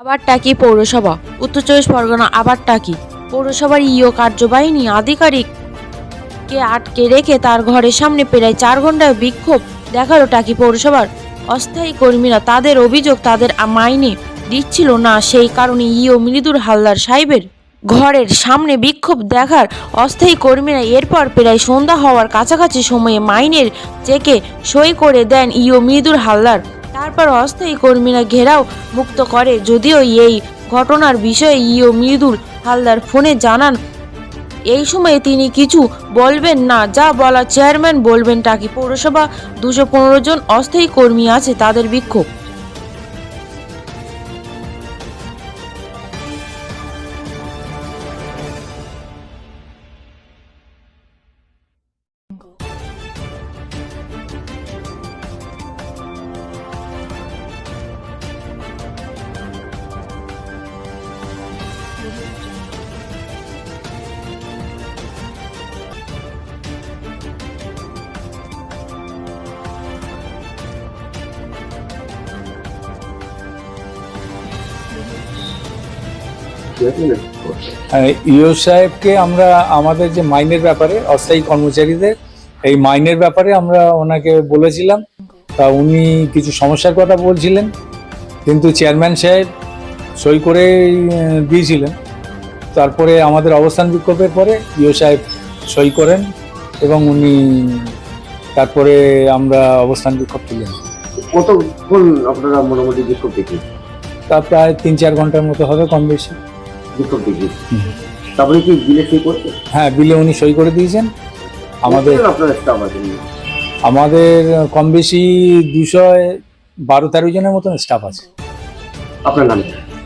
আবার টাকি পৌরসভা? উত্তর চব্বিশ পরগনা আবার টাকি পৌরসভার ইও কার্যবাহিনী আধিকারিক কে আটকে রেখে তার ঘরের সামনে প্রায় চার ঘণ্টার বিক্ষোভ দেখাল টাকি পৌরসভার? অস্থায়ী কর্মীরা তাদের অভিযোগ তাদের মাইনে দিচ্ছিল না, সেই কারণে ইও মৃদুর হালদার সাহেবের ঘরের সামনে বিক্ষোভ দেখার অস্থায়ী কর্মীরা এরপর প্রায় সন্ধ্যা হওয়ার কাছাকাছি সময়ে মাইনের চেকে সই করে দেন ইও মৃদুর হালদার। তারপর অস্থায়ী কর্মীরা ঘেরাও মুক্ত করে। যদিও এই ঘটনার বিষয়ে ইও মৃদুল হালদার ফোনে জানান, এই সময়ে তিনি কিছু বলবেন না, যা বলা চেয়ারম্যান বলবেন। টাকি পৌরসভা দুশো পনেরো জন অস্থায়ী কর্মী আছে, তাদের বিক্ষোভ। ইও সাহেবকে আমরা আমাদের যে মাইনের ব্যাপারে অস্থায়ী কর্মচারীদের এই মাইনের ব্যাপারে আমরা ওনাকে বলেছিলাম। তা উনি কিছু সমস্যার কথা বলছিলেন কিন্তু চেয়ারম্যান সাহেব সই করে দিয়েছিলেন। তারপরে আমাদের অবস্থান বিক্ষোভের পরে ইও সাহেব সই করেন এবং উনি তারপরে আমরা অবস্থান বিক্ষোভ তুলেন কতক্ষণ আপনারা মোটামুটি বিক্ষোভ দেখি তা প্রায় তিন চার ঘণ্টার মতো হবে কম বেশি। তারপরে কি বিলে সই করছে হ্যাঁ বিলে উনি সই করে দিয়েছেন। আমাদের কতজন স্টাফ আছেন আমাদের কম বেশি দুশো বারো তেরো জনের মতন স্টাফ আছে। আপনার নাম?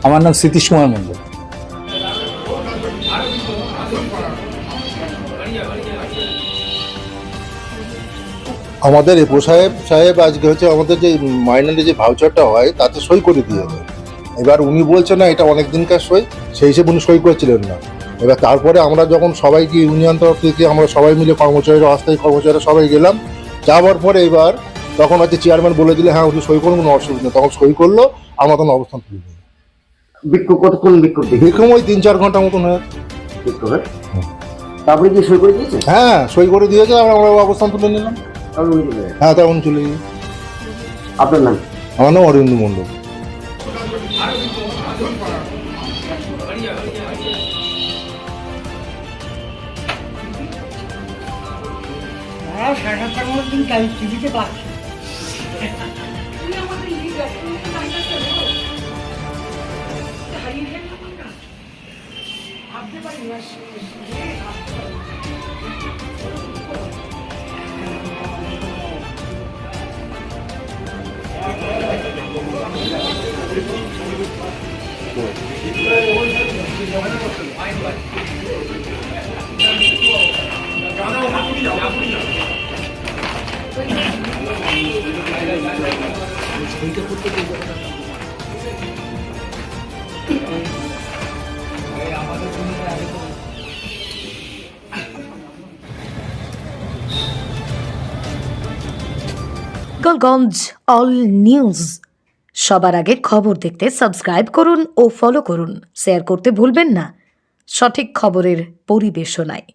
আমার নাম সতীশ কুমার মন্ডল আমাদের এপো সাহেব সাহেব আজকে হচ্ছে আমাদের যে মাইনারি যে ভাউচারটা হয় তাতে সই করে দিয়ে দেয়। এবার উনি বলছেন না এটা অনেক দিনকার সই। সেই হিসেবে উনি সই করেছিলেন না। এবার তারপরে আমরা যখন সবাই গিয়ে ইউনিয়ন তরফ থেকে আমরা সবাই মিলে কর্মচারীরা অস্থায়ী কর্মচারীরা সবাই গেলাম। যাওয়ার পরে এবার তখন হচ্ছে চেয়ারম্যান বলে দিলে হ্যাঁ উনি সই করুন কোনো অসুবিধা নেই। তখন সই করল আমরা তখন অবস্থান তুলে দিই বিক্ষোভ কতক্ষণ বিক্ষোভ দেখলাম ওই তিন চার ঘণ্টা মতন হয়ে। বিক্ষোভ? তারপরে কি সই করে দিয়েছে? হ্যাঁ সই করে দিয়েছে আমরা আমরা অবস্থান তুলে নিলাম। হ্যাঁ তখন চলে আপনার নাম? আমার নাম অরিন্দু মণ্ডল। আর সাড়ে সাতটার মধ্যে দিন টাইম টিভিতে পাচ্ছি গোলগঞ্জ অল নিউজ সবার আগে খবর দেখতে সাবস্ক্রাইব করুন ও ফলো করুন। শেয়ার করতে ভুলবেন না। সঠিক খবরের পরিবেশনায়।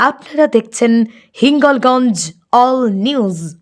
আপনারা দেখছেন হিঙ্গলগঞ্জ অল নিউজ